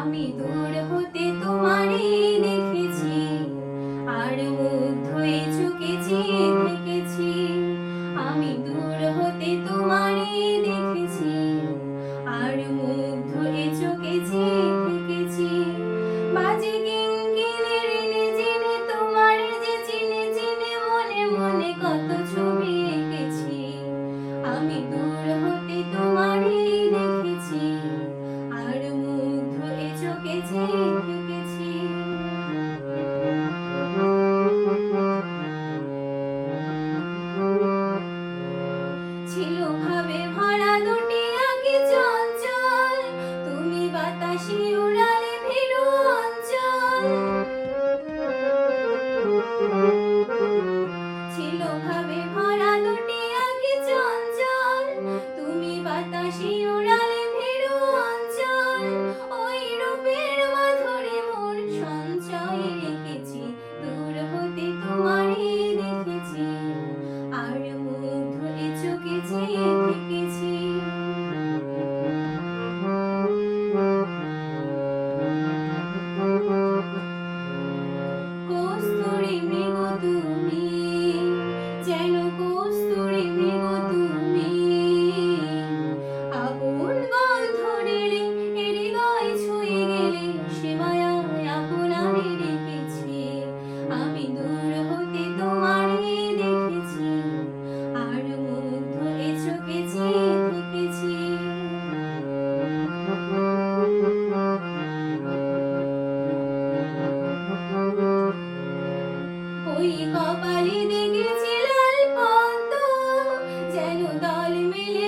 আমি দূর হতে তোমারই দেখেছি। আর মুগ্ধ হয়ে চুকেছি, থেকেছি। আমি দূর হতে তোমারই দেখেছি। আর মুগ্ধ হয়ে চুকেছি, থেকেছি। বাজে কিঙ্কিণের ঋণে জেনে তোমার যে চিনে চিনে মনে মনে কত ছবি এঁকেছি। আমি দূর হতে তোমারই লুকেছি লুকেছি ছিল ভাবে ভরা দুটি আগে চঞ্চল, তুমি বাতাসে উড়ালে ভিড়ু অঞ্চল। ছিল ভাবে অঞ্চল আর মুখ চোখে চেয়ে থেকেছি কস্তুরি মৃগ তুমি যেন কস্তুরি মৃগ তুমি। মুখ ধরে চুকেছি ঢুকেছি ওই কপালে দেখেছি লাল পদ্ম যেন দল মিলে